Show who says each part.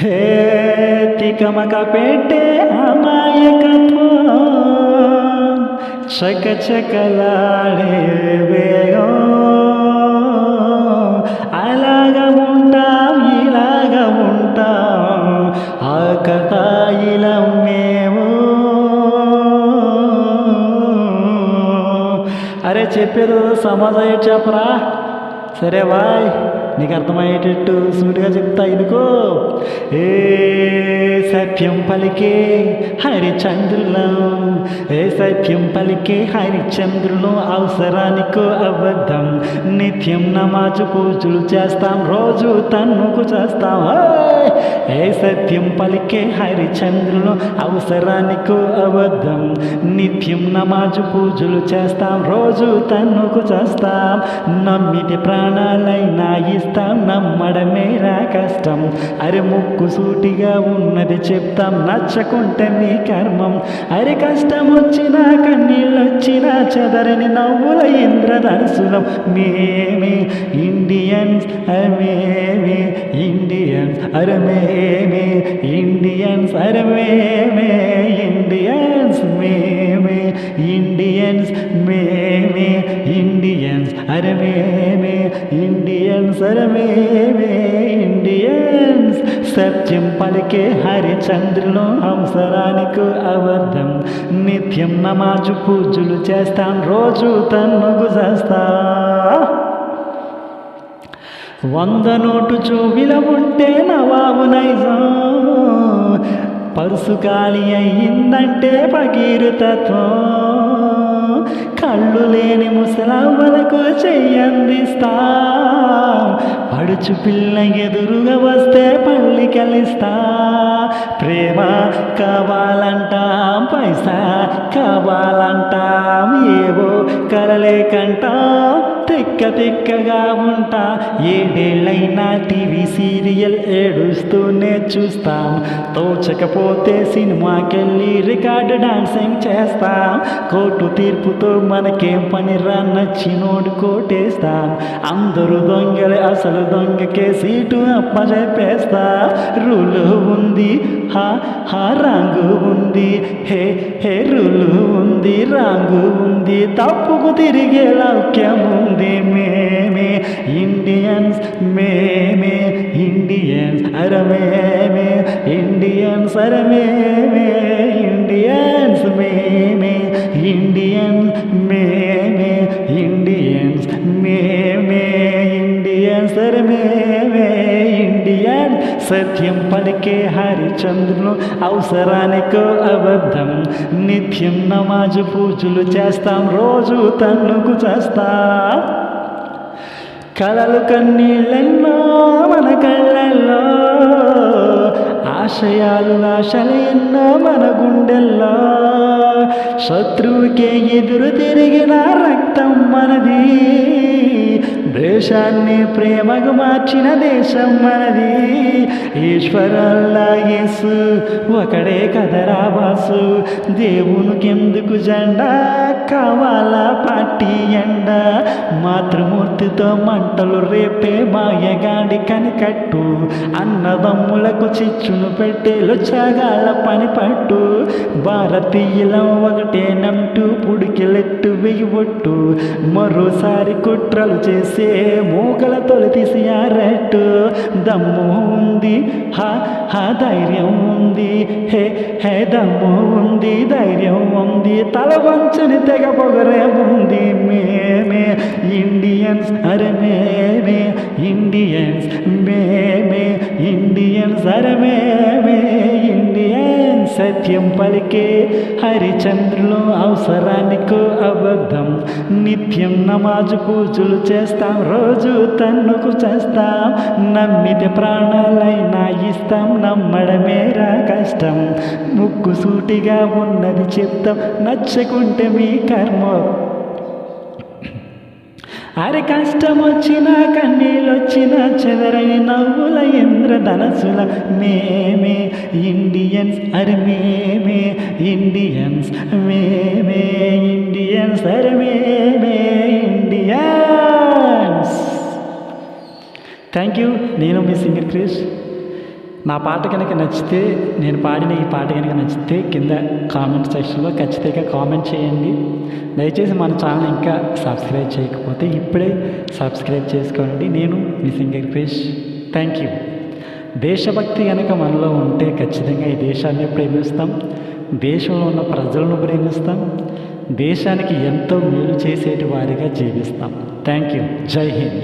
Speaker 1: హే తికమక పెట్టే అమాయకత్వం. చక చకలాడే వేగం. అలాగ ఉంటాం ఇలాగ ఉంటాం. ఆకతాయిలం మేము. అరే చెప్పేది సమాధానం చెప్పరా? సరే బాయ్. నీకు అర్థమయ్యేటట్టు సూటిగా చెప్తా ఇనుకో. ఏ సత్యం పలికే హరిచంద్రులం. ఏ సత్యం పలికే హరిచంద్రులం అవసరానికో అబద్ధం. నిత్యం నమాజు పూజలు చేస్తాం రోజు తన్నుకు చేస్తాం. ఏ సత్యం పలికే హరిచంద్రులు అవసరానికి అబద్ధం. నిత్యం నమాజు పూజలు చేస్తాం రోజు తన్నుకు చేస్తాం. నమ్మిటి ప్రాణాలైనా ఇస్తాం నమ్మడమే రా కష్టం. అరే ముక్కు సూటిగా ఉన్నది చెప్పు. చేస్తాం నచ్చకుంటే మీ కర్మం. అరి కష్టం వచ్చినా కన్నీళ్ళు వచ్చినా చెదరని నవ్వుల ఇంద్రధనుసులం మేమే ఇండియన్స్ అమేమే ఇండియన్స్ అరమేమే ఇండియన్స్ అరమేమే ఇండియన్స్ మేమే ఇండియన్స్ మేమే ఇండియన్స్ అరమేమే ఇండియన్స్ అరమేమే ఇండియన్స్. సత్యం పలికే హరిచంద్రులు అవసరానికి అబద్ధం. నిత్యం నమాజు పూజలు చేస్తాం రోజు తన్నుగు చేస్తా వంద నోటు చూవిల ఉంటే నవాబు నైజం. పరుసు ఖాళీ అయ్యిందంటే పగీరుతత్వం కళ్ళు లేని ముసలమ్మలకు చెయ్యందిస్తా. పడుచు పిల్ల ఎదురుగా వస్తే పళ్ళి కలిస్తా. ప్రేమ కావాలంటాం పైసా కావాలంటాం ఏవో కలలేకంటాం. తిక్క తిక్కగా ఉంటా. ఏడేళ్ళైనా టీవీ సీరియల్ ఏడుస్తూనే చూస్తాం. తోచకపోతే సినిమాకెళ్ళి రికార్డు డాన్సింగ్ చేస్తాం. కోర్టు తీర్పుతో మనకేం పని రా నచ్చినోడు కోటేస్తాం. అందరూ దొంగలే అసలు దొంగకే సీటు అప్పజెప్పేస్తా. రూలు ఉంది హా హా రాంగు ఉంది. హే హే రూలు ఉంది రాంగు ఉంది. తప్పుకు తిరిగే లౌక్యం ఉంది. మేమే ఇండియన్స్ మేమే ఇండియన్స్ అరమేమే ఇండియన్స్ అరమేమే ఇండియన్స్ మేమే ఇండియన్స్ మేమే ఇండియన్స్ మేమే ఇండియన్స్ అరమేమే ఇండియన్ సత్యం పలికే హరిచంద్రులు అవసరానికో అబద్ధం నిత్యం నమాజు పూజలు చేస్తాం రోజు తన్నుకు చేస్తా. కలలు కన్నీళ్ళెన్నో మన కళ్ళల్లో ఆశయాలు ఆశలు ఎన్నో మన గుండెల్లో. శత్రువుకే ఎదురు తిరిగిన రక్తం మనది. దేశాన్ని ప్రేమకు మార్చిన దేశం మనది. ఈశ్వరల్లాయేసు ఒకడే కదరా బాసు దేవునికి ఎందుకు జెండా? కావాలా పార్టీ ఎండ. మాతృమూర్తితో మంటలు రేపే మాయగాడి కనికట్టు. అన్నదమ్ములకు చిచ్చును పెట్టే చగాళ్ళ పని పట్టు భారతీయులం ఒకటేనంటూ పుడికిలెట్టు వెయ్యబొట్టు. మరోసారి కుట్రలు చేసే మూకల తొలి తీసి ఆరట్టు దమ్ము ఉంది హా హా ధైర్యం ఉంది. హే హే దమ్ము ఉంది ధైర్యం ఉంది. తల వంచని తెగ పొగరే ఉంది. మేమే ఇండియన్స్ అరే మేమే ఇండియన్స్ మేమే ఇండియన్స్ అరే మే. సత్యం పలికే హరిచంద్రులు అవసరానికో అబద్ధం. నిత్యం నమాజు పూజలు చేస్తాం రోజు తన్నుకు చేస్తాం. నమ్మితే ప్రాణాలైనా ఇస్తాం నమ్మడమేరా కష్టం. ముక్కు సూటిగా ఉన్నది చెప్తాం నచ్చకుంటే మీ కర్మ. అరే కష్టం వచ్చినా కన్నీళ్ళు వచ్చినా చెదరని నవ్వుల ఇంద్రధనసుల మేమే. ఇండియన్స్ అరే మేమే ఇండియన్స్ మేమే ఇండియన్స్ అరే మేమే ఇండియన్స్ థ్యాంక్ యూ నేను మీ సింగర్ క్రిష్. నా పాట కనుక నచ్చితే నేను పాడిన ఈ పాట కనుక నచ్చితే కింద కామెంట్ సెక్షన్లో ఖచ్చితంగా కామెంట్ చేయండి. దయచేసి మన ఛానల్ ఇంకా సబ్స్క్రైబ్ చేయకపోతే ఇప్పుడే సబ్స్క్రైబ్ చేసుకోండి. నేను మీ సింగర్ క్రిష్. థ్యాంక్ యూ దేశభక్తి కనుక మనలో ఉంటే ఖచ్చితంగా ఈ దేశాన్ని ప్రేమిస్తాం. దేశంలో ఉన్న ప్రజలను ప్రేమిస్తాం. దేశానికి ఎంతో మేలు చేసేటి వారిగా జీవిస్తాం. థ్యాంక్ యూ జై హింద్